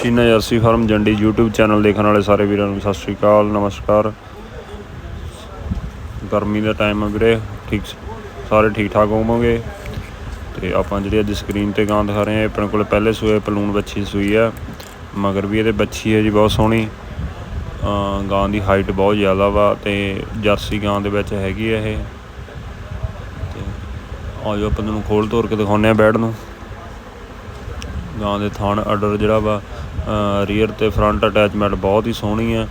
Sheena jersey farm Jandi YouTube channel ਦੇਖਣ ਵਾਲੇ ਸਾਰੇ ਵੀਰਾਂ ਨੂੰ ਸਤਿ ਸ਼੍ਰੀ ਅਕਾਲ, ਨਮਸਕਾਰ। ਗਰਮੀ ਦਾ ਟਾਈਮ ਆ ਵੀਰੇ, ਠੀਕ ਸਾਰੇ ਠੀਕ ਠਾਕ ਹੋਵੋਗੇ? ਤੇ ਆਪਾਂ ਜਿਹੜੀ ਅੱਜ ਸਕਰੀਨ ਤੇ ਗਾਂ ਦਿਖਾ ਰਹੇ ਹਾਂ ਆਪਣੇ ਕੋਲ ਪਹਿਲੇ ਸੂਏ ਪਲੂਣ ਬੱਚੀ ਸੂਈ ਆ, ਮਗਰ ਵੀ ਇਹਦੇ ਬੱਚੀ ਹੈ ਜੀ ਬਹੁਤ ਸੋਹਣੀ। ਗਾਂ ਦੀ ਹਾਈਟ ਬਹੁਤ ਜ਼ਿਆਦਾ ਵਾ ਤੇ ਜਰਸੀ ਗਾਂ ਦੇ ਵਿੱਚ ਹੈਗੀ ਹੈ ਇਹ। ਤੇ ਆਜੋ ਆਪਾਂ ਤੁਹਾਨੂੰ ਖੋਲ ਤੋਰ ਕੇ ਦਿਖਾਉਂਦੇ ਆ ਬੈਡ ਨੂੰ। ਗਾਂ ਦੇ ਥਾਣ ਆਰਡਰ ਜਿਹੜਾ ਵਾ ਰੀਅਰ ਤੇ ਫਰੰਟ ਅਟੈਚਮੈਂਟ ਬਹੁਤ ਹੀ ਸੋਹਣੀ ਹੈ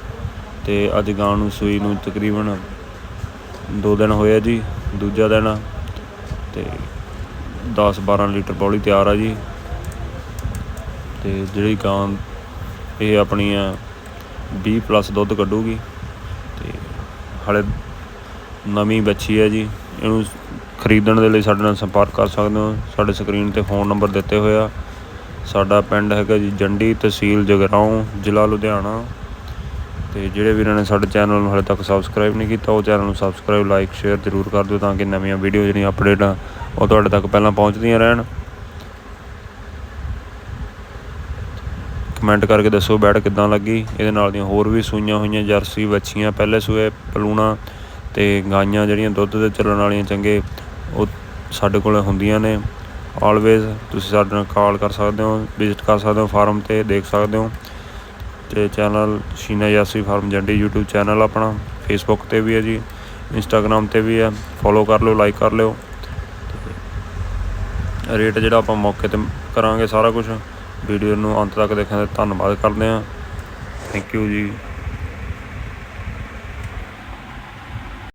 ਤੇ ਅੱਜ ਗਾਂ ਨੂੰ ਸੂਈ ਨੂੰ ਤਕਰੀਬਨ 2 ਦਿਨ ਹੋਏ ਜੀ, ਦੂਜਾ ਦਿਨ ਆ ਤੇ 10 12 ਲੀਟਰ ਪੌਲੀ ਤਿਆਰ ਆ ਜੀ। ਤੇ ਜਿਹੜੀ ਗਾਂ ਇਹ ਆਪਣੀ ਆ 20 ਪਲੱਸ ਦੁੱਧ ਕੱਢੂਗੀ ਤੇ ਹਲੇ ਨਵੀਂ ਬੱਚੀ ਹੈ ਜੀ, ਇਹਨੂੰ ਖਰੀਦਣ ਦੇ ਲਈ ਸਾਡੇ ਨਾਲ ਸੰਪਰਕ ਕਰ ਸਕਦੇ ਹੋ। ਸਾਡੇ ਸਕਰੀਨ ਤੇ ਫੋਨ ਨੰਬਰ ਦਿੱਤੇ ਹੋਏ ਆ। ਸਾਡਾ ਪਿੰਡ ਹੈਗਾ ਜੀ ਜੰਡੀ ਤਹਿਸੀਲ ਜਗਰਾਉਂ, ਜ਼ਿਲ੍ਹਾ ਲੁਧਿਆਣਾ। ਤੇ ਜਿਹੜੇ ਵੀਰਾਂ ਨੇ ਸਾਡੇ ਚੈਨਲ ਨੂੰ ਹਾਲੇ ਤੱਕ ਸਬਸਕ੍ਰਾਈਬ ਨਹੀਂ ਕੀਤਾ, ਉਹ ਚੈਨਲ ਨੂੰ ਸਬਸਕ੍ਰਾਈਬ ਲਾਈਕ ਸ਼ੇਅਰ ਜ਼ਰੂਰ ਕਰ ਦਿਓ ਤਾਂ ਕਿ ਨਵੀਆਂ ਵੀਡੀਓ ਜਿਹੜੀਆਂ ਅਪਡੇਟ ਆ, ਉਹ ਤੁਹਾਡੇ ਤੱਕ ਪਹਿਲਾਂ ਪਹੁੰਚਦੀਆਂ ਰਹਿਣ। ਕਮੈਂਟ ਕਰਕੇ ਦੱਸੋ ਬੈਟ ਕਿੱਦਾਂ ਲੱਗੀ। ਇਹਦੇ ਨਾਲ ਦੀਆਂ ਹੋਰ ਵੀ ਸੂਈਆਂ ਹੋਈਆਂ, ਜਰਸੀ ਵੱਛੀਆਂ, ਪਹਿਲੇ ਸੂਏ ਪਲੂਣਾ ਤੇ ਗਾਈਆਂ ਜਿਹੜੀਆਂ ਦੁੱਧ ਤੇ ਚੱਲਣ ਵਾਲੀਆਂ ਚੰਗੇ, ਉਹ ਸਾਡੇ ਕੋਲ ਹੁੰਦੀਆਂ ਨੇ। ਆਲਵੇਜ਼ ਤੁਸੀਂ ਸਾਡੇ ਨਾਲ ਕਾਲ ਕਰ ਸਕਦੇ ਹੋ ਵਿਜ਼ਿਟ ਕਰ ਸਕਦੇ ਹੋ ਫਾਰਮ ਤੇ ਦੇਖ ਸਕਦੇ ਹੋ ਤੇ ਚੈਨਲ ਸ਼ੀਨਾ ਯਾਸੀ ਫਾਰਮ ਜੰਡੀ YouTube ਚੈਨਲ ਆਪਣਾ ਫੇਸਬੁੱਕ ਤੇ ਵੀ ਹੈ ਜੀ ਇੰਸਟਾਗ੍ਰam ਤੇ ਵੀ ਹੈ ਫੋਲੋ ਕਰ ਲਿਓ ਲਾਈਕ ਕਰ ਲਿਓ ਰੇਟ ਜਿਹੜਾ ਆਪਾਂ ਮੌਕੇ ਤੇ ਕਰਾਂਗੇ ਸਾਰਾ ਕੁਝ ਵੀਡੀਓ ਨੂੰ ਅੰਤ ਤੱਕ ਦੇਖਣ ਦਾ ਧੰਨਵਾਦ ਕਰਦੇ ਹਾਂ। ਥੈਂਕ ਯੂ ਜੀ।